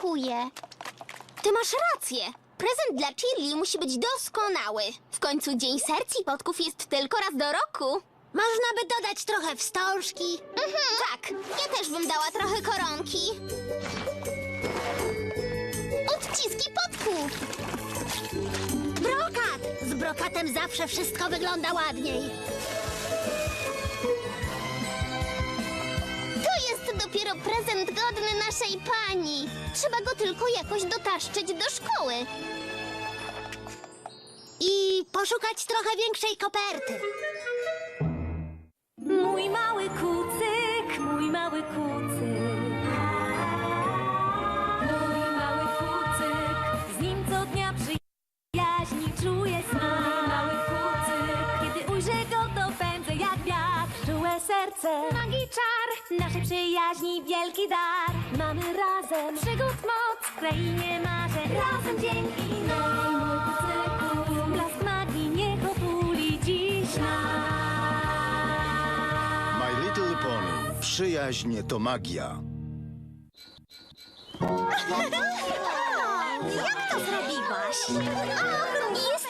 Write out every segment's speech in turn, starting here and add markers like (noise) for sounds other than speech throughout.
brakuje. Ty masz rację. Prezent dla Chili musi być doskonały. W końcu Dzień Serc i Potków jest tylko raz do roku. Można by dodać trochę wstążki. Mhm, tak, ja też bym dała trochę koronki. Odciski potków. Brokat! Z brokatem zawsze wszystko wygląda ładniej. Dopiero prezent godny naszej pani. Trzeba go tylko jakoś dotarszczyć do szkoły. I poszukać trochę większej koperty. Mój mały kucyk, mój mały kucyk. Naszej przyjaźni wielki dar. Mamy razem przygód moc w krainie marzeń. Razem dzień i noc. Mój kucyku, blask magii niech otuli dziś nas. My Little Pony. Przyjaźń to magia. (laughs) Jak to zrobiłaś? Jest urocze i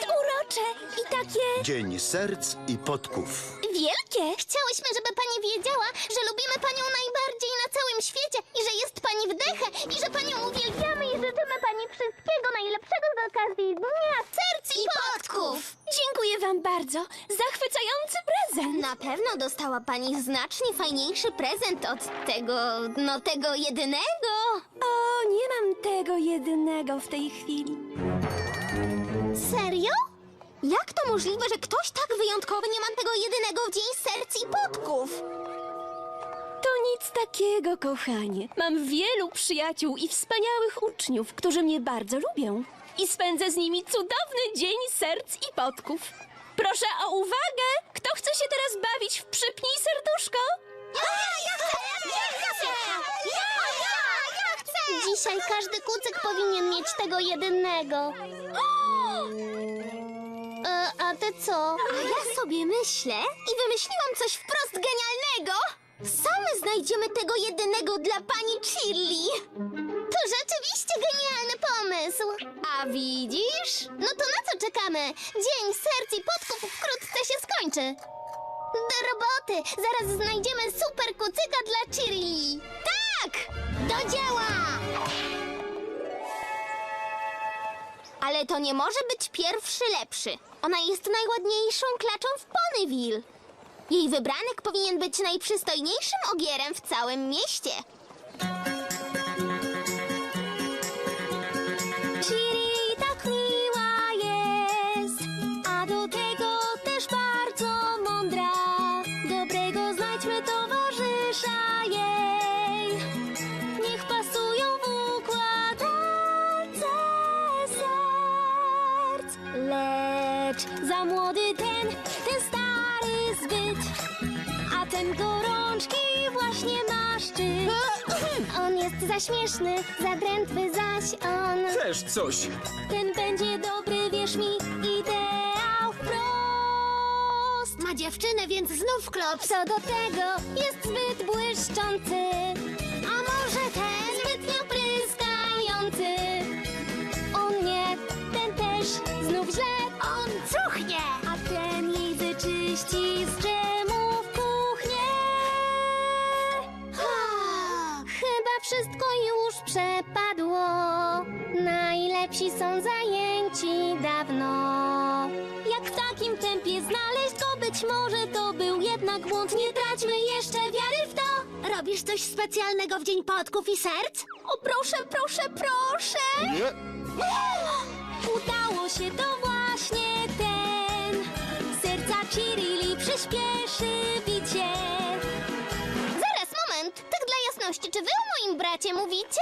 takie Dzień serc i potków. wielkie. Chciałyśmy, żeby pani wiedziała, że lubimy panią najbardziej na całym świecie i że jest pani w dechę i że panią uwielbiamy i życzymy pani wszystkiego najlepszego z okazji Dnia Serc i Potków. Dziękuję wam bardzo. Zachwycający prezent. Na pewno dostała pani znacznie fajniejszy prezent od tego, no tego jedynego. O, nie mam tego jedynego w tej chwili. Serio? Jak to możliwe, że ktoś tak wyjątkowy nie ma tego jedynego w Dzień Serc i Potków? To nic takiego, kochanie. Mam wielu przyjaciół i wspaniałych uczniów, którzy mnie bardzo lubią. I spędzę z nimi cudowny dzień serc i potków. Proszę o uwagę! Kto chce się teraz bawić w przypnij serduszko? Dzisiaj każdy kucyk powinien mieć tego jedynego. E, ty co? A ja sobie myślę i wymyśliłam coś wprost genialnego. Same znajdziemy tego jedynego dla pani Chili. To rzeczywiście genialny pomysł. A widzisz? No to na co czekamy? Dzień serc i potków wkrótce się skończy. Do roboty! Zaraz znajdziemy super kucyka dla Chili. Tak! Do dzieła! Ale to nie może być pierwszy lepszy. Ona jest najładniejszą klaczą w Ponyville. Jej wybranek powinien być najprzystojniejszym ogierem w całym mieście. Lecz za młody ten, ten stary zbyt, a ten gorączki właśnie ma szczyt. On jest za śmieszny, za drętwy zaś on. Też coś. Ten będzie dobry, wierz mi, ideał wprost. Ma dziewczynę, więc znów klops. Co do tego jest zbyt błyszczący, wszystko już przepadło. Najlepsi są zajęci dawno. Jak w takim tempie znaleźć go, być może to był jednak błąd. Nie traćmy jeszcze wiary w to. Robisz coś specjalnego w Dzień Potków i Serc? O, proszę, proszę, proszę! Nie? (gasps) Udało się to właśnie ten. Serca Chirili jasności, czy wy o moim bracie mówicie?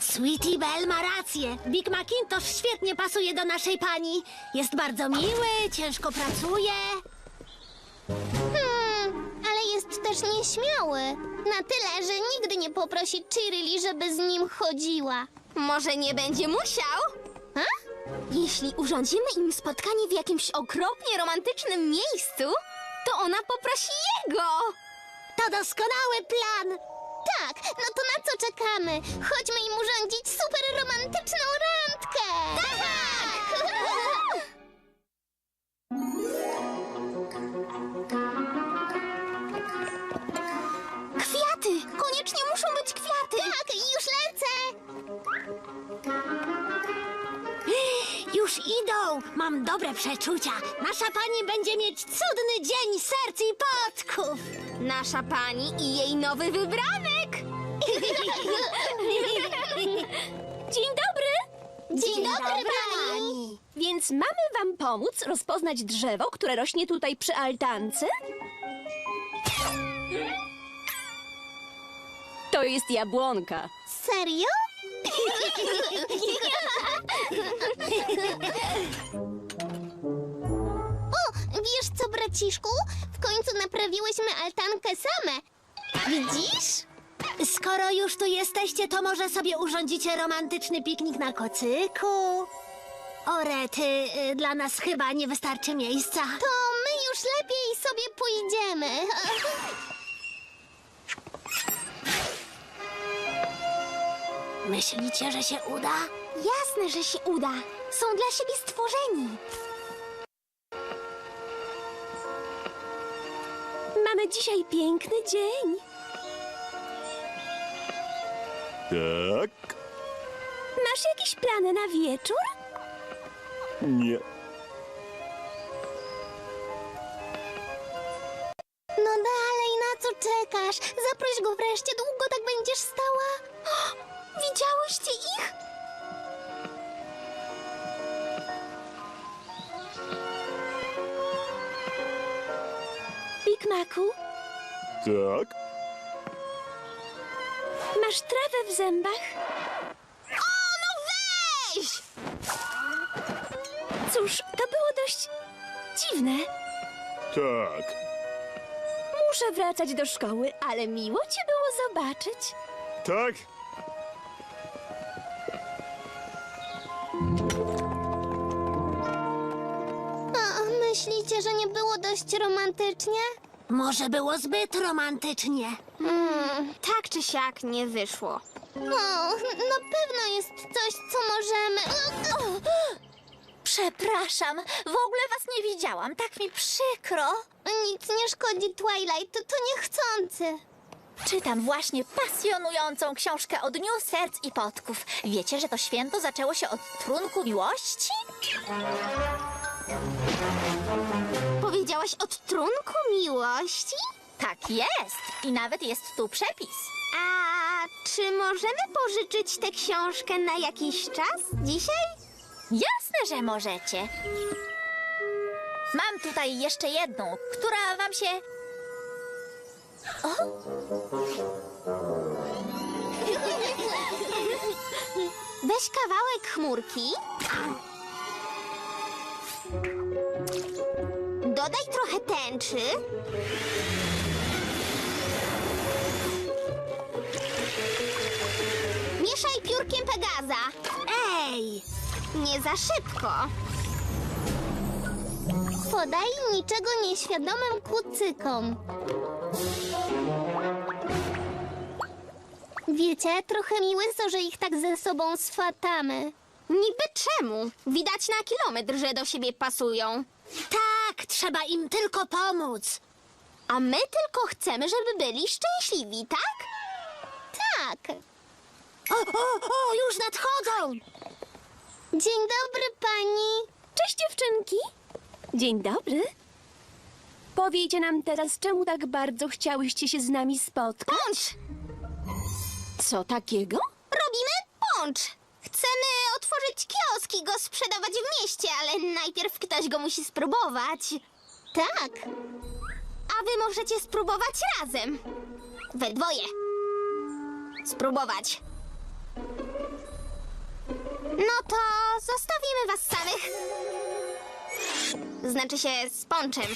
Sweetie Belle ma rację. Big Macintosh świetnie pasuje do naszej pani. Jest bardzo miły, ciężko pracuje. Hmm, ale jest też nieśmiały. Na tyle, że nigdy nie poprosi Chirili, żeby z nim chodziła. Może nie będzie musiał? A? Jeśli urządzimy im spotkanie w jakimś okropnie romantycznym miejscu, to ona poprosi jego. To doskonały plan! Tak, no to na co czekamy? Chodźmy im urządzić super romantyczną randkę! Tak! Już idą! Mam dobre przeczucia. Nasza pani będzie mieć cudny dzień serc i podków. Nasza pani i jej nowy wybranek! Dzień dobry! Dzień, dobry, pani! Więc mamy wam pomóc rozpoznać drzewo, które rośnie tutaj przy altance? To jest jabłonka. Serio? O, wiesz co, braciszku? W końcu naprawiłyśmy altankę same. Widzisz? Skoro już tu jesteście, to może sobie urządzicie romantyczny piknik na kocyku? O rety, y, dla nas chyba nie wystarczy miejsca. To my już lepiej sobie pójdziemy. (laughs) Myślicie, że się uda? Jasne, że się uda. Są dla siebie stworzeni. Mamy dzisiaj piękny dzień. Tak? Masz jakieś plany na wieczór? Nie. No dalej, na co czekasz? Zaproś go wreszcie, długo tak będziesz stała. Widziałyście ich? Big Macu, Tak? masz trawę w zębach? O, no weź! Cóż, to było dość dziwne. Tak. Muszę wracać do szkoły, ale miło cię było zobaczyć. Tak? Myślicie, że nie było dość romantycznie? Może było zbyt romantycznie. Hmm, tak czy siak nie wyszło. O, na pewno jest coś, co możemy... Przepraszam, w ogóle was nie widziałam, tak mi przykro. Nic nie szkodzi, Twilight, to, to niechcący. Czytam właśnie pasjonującą książkę o Dniu Serc i Podków. Wiecie, że to święto zaczęło się od trunku miłości? Powiedziałaś od trunku miłości? Tak jest. I nawet jest tu przepis. A czy możemy pożyczyć tę książkę na jakiś czas? Dzisiaj? Jasne, że możecie. Mam tutaj jeszcze jedną, która wam się... Weź kawałek chmurki. Tęczy. Mieszaj piórkiem Pegaza. Ej! Nie za szybko. Podaj niczego nieświadomym kucykom. Wiecie, trochę miłe są, że ich tak ze sobą swatamy. Niby czemu? Widać na kilometr, że do siebie pasują. Tak, trzeba im tylko pomóc. A my tylko chcemy, żeby byli szczęśliwi, tak? Tak. O, o, o, już nadchodzą! Dzień dobry, pani. Cześć dziewczynki. Dzień dobry. Powiecie nam teraz, czemu tak bardzo chciałyście się z nami spotkać? Poncz! Co takiego? Robimy poncz! Chcemy otworzyć kiosk i go sprzedawać w mieście, ale najpierw ktoś go musi spróbować. Tak. A wy możecie spróbować razem. We dwoje. Spróbować. No to zostawimy was samych. Znaczy się z ponczem.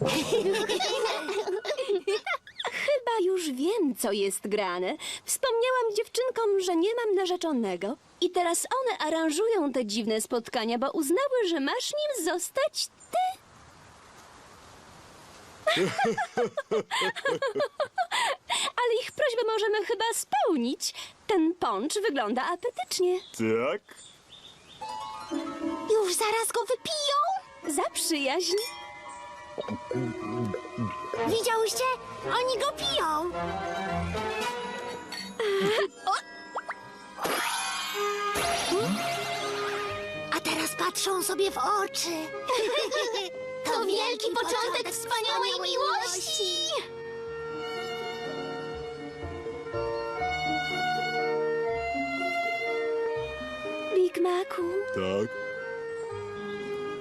(laughs) Chyba już wiem, co jest grane. Wspomniałam dziewczynkom, że nie mam narzeczonego. I teraz one aranżują te dziwne spotkania, bo uznały, że masz nim zostać ty. (laughs) Ale ich prośbę możemy chyba spełnić. Ten poncz wygląda apetycznie. Tak? Już zaraz go wypiją? Za przyjaźń. Widziałyście? Oni go piją. A teraz patrzą sobie w oczy. To wielki początek wspaniałej miłości! Big Macu, Tak.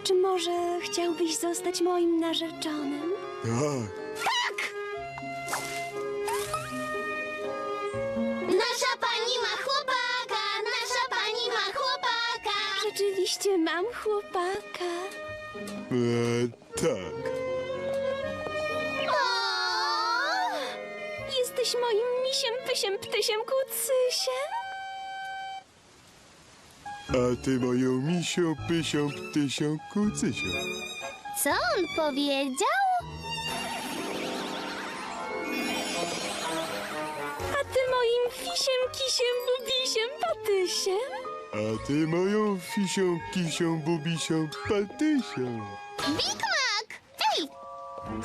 czy może chciałbyś zostać moim narzeczonym? Tak. Nasza pani ma chłopaka, nasza pani ma chłopaka. Rzeczywiście mam chłopaka. E, tak. O! Jesteś moim misiem, pysiem, ptysiem, kucysiem. A ty moją misią, pysią, ptysią, kucysią. Co on powiedział? Kisiem, bubisiem, patysiem. A ty moją fisią, kisią, bubisią, patysią. Big Mac! Ej!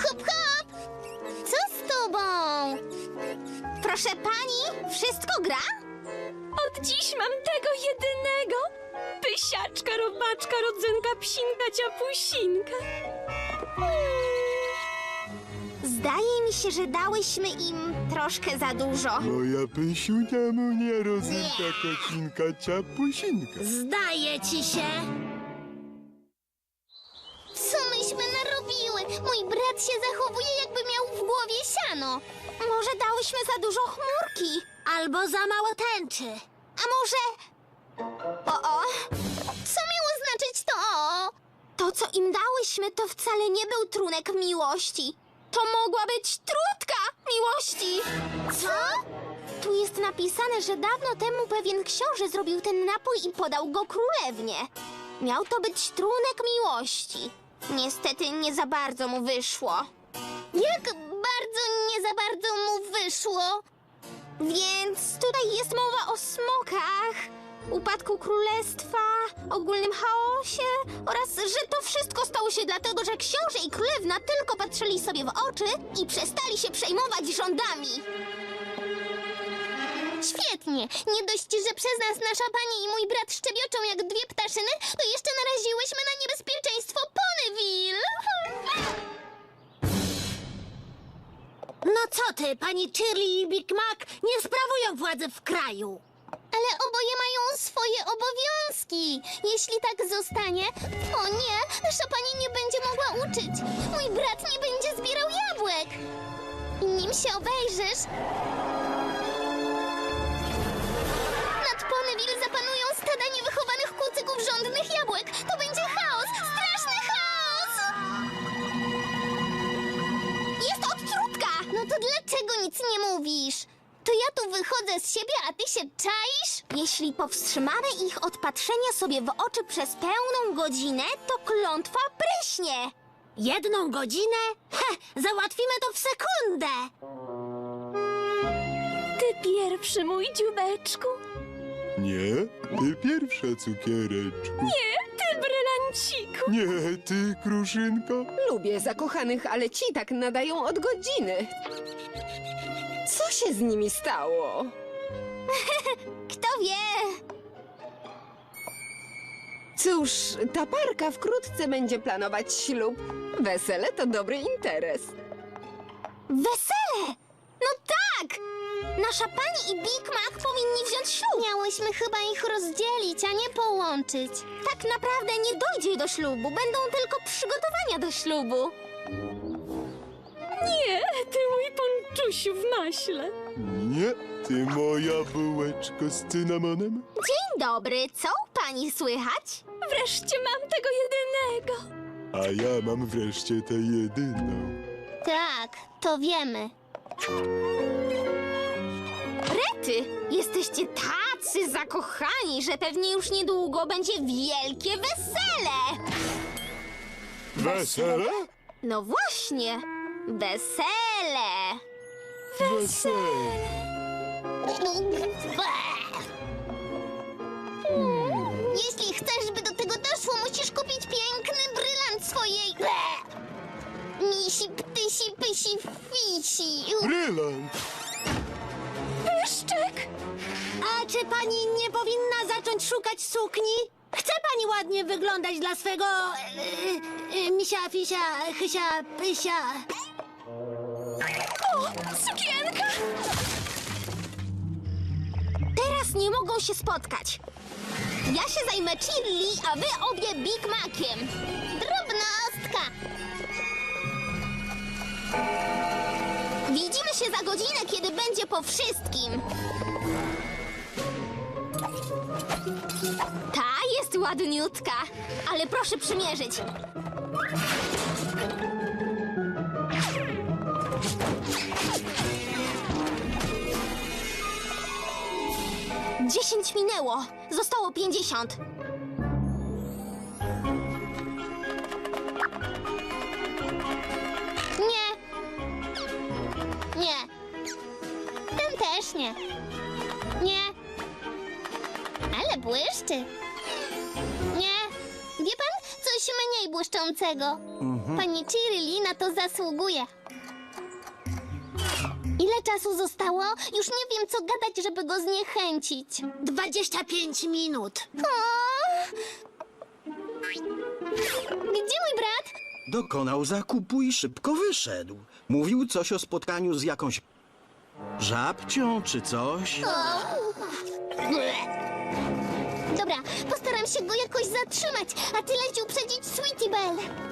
Hop, hop! Co z tobą? Proszę pani, wszystko gra? Od dziś mam tego jedynego. Pysiaczka, robaczka, rodzynka, psinka, ciapusinka. Zdaje mi się, że dałyśmy im troszkę za dużo. Moja pysiunia, munia, rozynka, kocinka, ciapusinka. Zdaje ci się. Co myśmy narobiły? Mój brat się zachowuje, jakby miał w głowie siano. Może dałyśmy za dużo chmurki? Albo za mało tęczy. A może... O, o! Co miało znaczyć to o? To, co im dałyśmy, to wcale nie był trunek miłości. To mogła być trutka miłości. Co? Tu jest napisane, że dawno temu pewien książę zrobił ten napój i podał go królewnie. Miał to być trunek miłości. Niestety nie za bardzo mu wyszło. Jak bardzo nie za bardzo mu wyszło? Więc tutaj jest mowa o smokach, upadku królestwa, ogólnym chaosie oraz, że to wszystko stało się dlatego, że książę i królewna tylko patrzyli sobie w oczy i przestali się przejmować rządami. Świetnie! Nie dość, że przez nas nasza pani i mój brat szczebioczą jak dwie ptaszyny, to jeszcze naraziłyśmy na niebezpieczeństwo Ponyville! No co ty, pani Shirley i Big Mac nie sprawują władzy w kraju. Ale oboje mają swoje obowiązki. Jeśli tak zostanie, o nie, nasza pani nie będzie mogła uczyć. Mój brat nie będzie zbierał jabłek. I nim się obejrzysz, nad Ponyville zapanują stada niewychowanych kucyków żądnych jabłek. To będzie chaos, straszny chaos! Jest odtrutka! No to dlaczego nic nie mówisz? To ja tu wychodzę z siebie, a ty się czaisz? Jeśli powstrzymamy ich od patrzenia sobie w oczy przez pełną godzinę, to klątwa pryśnie. Jedną godzinę? He, załatwimy to w sekundę. Ty pierwszy, mój dziubeczku. Nie, ty pierwsza cukiereczku. Nie, ty brylanciku. Nie, ty kruszynko. Lubię zakochanych, ale ci tak nadają od godziny. Co się z nimi stało? (laughs) Kto wie? Cóż, ta parka wkrótce będzie planować ślub. Wesele to dobry interes. Wesele! No tak! Nasza pani i Big Mac powinni wziąć ślub. Miałyśmy chyba ich rozdzielić, a nie połączyć. Tak naprawdę nie dojdzie do ślubu, będą tylko przygotowania do ślubu. Ponczusiu w maśle. Nie, ty moja bułeczko z cynamonem. Dzień dobry, co u pani słychać? Wreszcie mam tego jedynego. A ja mam wreszcie tę jedyną. Tak, to wiemy. Rety, jesteście tacy zakochani, że pewnie już niedługo będzie wielkie wesele. Wesele? No właśnie. Wesele! Hmm, Jeśli chcesz, żeby do tego doszło, musisz kupić piękny brylant swojej... Misi, ptysi, pysi, fisi. Brylant! Pyszczek! A czy pani nie powinna zacząć szukać sukni? Chce pani ładnie wyglądać dla swego... Yy, yy, misia, fisia, chysia, pysia... Sukienka! Teraz nie mogą się spotkać. Ja się zajmę chili, a wy obie Big Maciem. Drobnostka. Widzimy się za godzinę, kiedy będzie po wszystkim. Ta jest ładniutka, ale proszę przymierzyć. Dziesięć minęło. Zostało pięćdziesiąt. Nie. Nie. Ten też nie. Nie. Ale błyszczy. Nie. Wie pan, coś mniej błyszczącego. Pani Chirilli na to zasługuje. Ile czasu zostało? Już nie wiem, co gadać, żeby go zniechęcić. 25 minut. O! Gdzie mój brat? Dokonał zakupu i szybko wyszedł. Mówił coś o spotkaniu z jakąś żabcią czy coś. Dobra, postaram się go jakoś zatrzymać, a ty leć uprzedzić Sweetie Belle.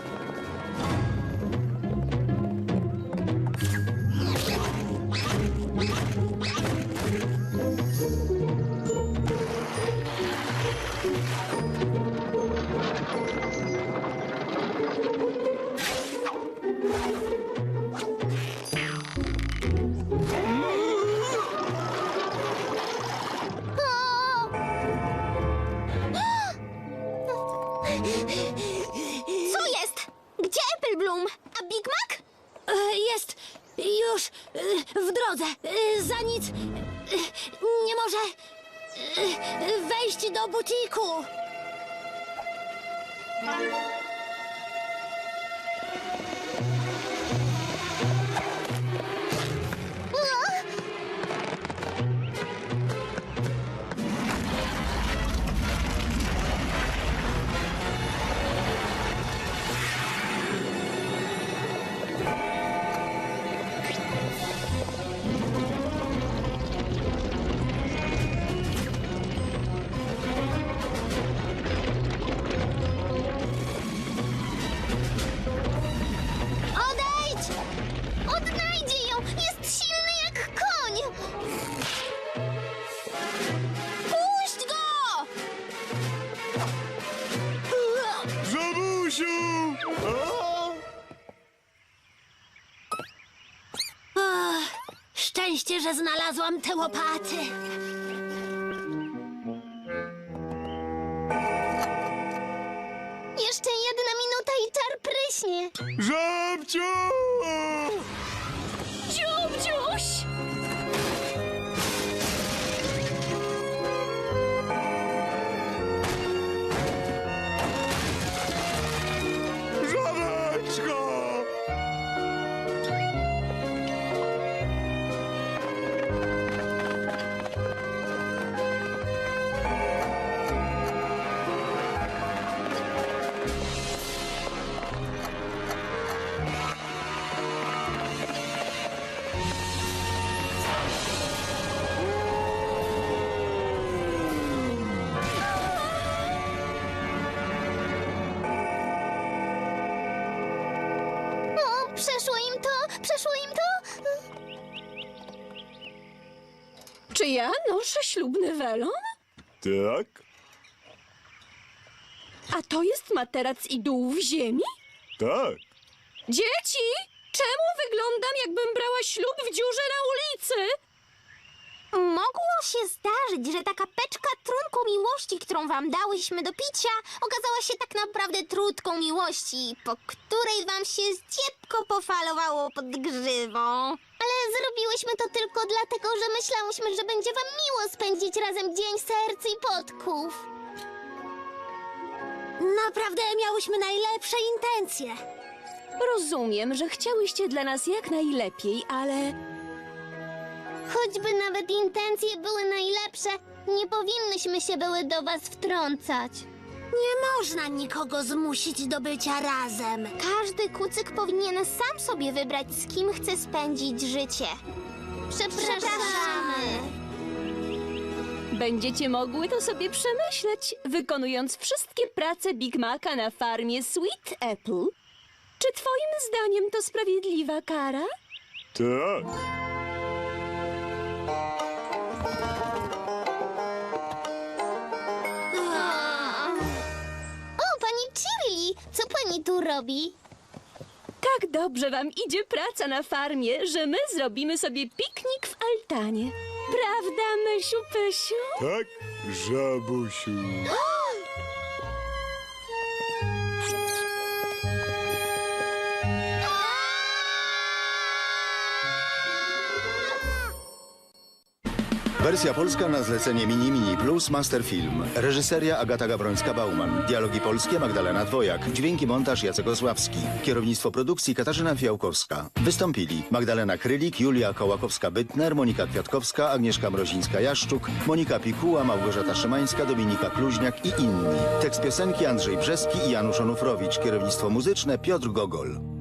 Że znalazłam te łopaty. Jeszcze jedna minuta i czar pryśnie. Żabciu! Ja noszę ślubny welon? Tak, A to jest materac i dół w ziemi? tak. Dzieci! Czemu wyglądam, jakbym brała ślub w dziurze na ulicy? Mogło się zdarzyć, że taka peczka trunku miłości, którą wam dałyśmy do picia, okazała się tak naprawdę trutką miłości, po której wam się zdziebko pofalowało pod grzywą. Ale zrobiłyśmy to tylko dlatego, że myślałyśmy, że będzie wam miło spędzić razem dzień serc i potków. Naprawdę miałyśmy najlepsze intencje. Rozumiem, że chciałyście dla nas jak najlepiej, ale Choćby nawet intencje były najlepsze, nie powinnyśmy się były do was wtrącać. Nie można nikogo zmusić do bycia razem. Każdy kucyk powinien sam sobie wybrać, z kim chce spędzić życie. Przepraszamy. będziecie mogły to sobie przemyśleć, wykonując wszystkie prace Big Maca na farmie Sweet Apple. Czy twoim zdaniem to sprawiedliwa kara? Tak. Pani tu robi? Tak dobrze wam idzie praca na farmie, że my zrobimy sobie piknik w altanie. Prawda, Mysiu Pysiu? Tak, żabusiu. Wersja polska na zlecenie Mini Mini Plus Master Film. Reżyseria Agata Gabrońska-Bauman. Dialogi polskie Magdalena Dwojak. Dźwięki montaż Jacek Osławski. Kierownictwo produkcji Katarzyna Fiałkowska. Wystąpili Magdalena Krylik, Julia Kołakowska-Bytner, Monika Kwiatkowska, Agnieszka Mrozińska-Jaszczuk, Monika Pikuła, Małgorzata Szymańska, Dominika Kluźniak i inni. Tekst piosenki Andrzej Brzeski i Janusz Onufrowicz. Kierownictwo muzyczne Piotr Gogol.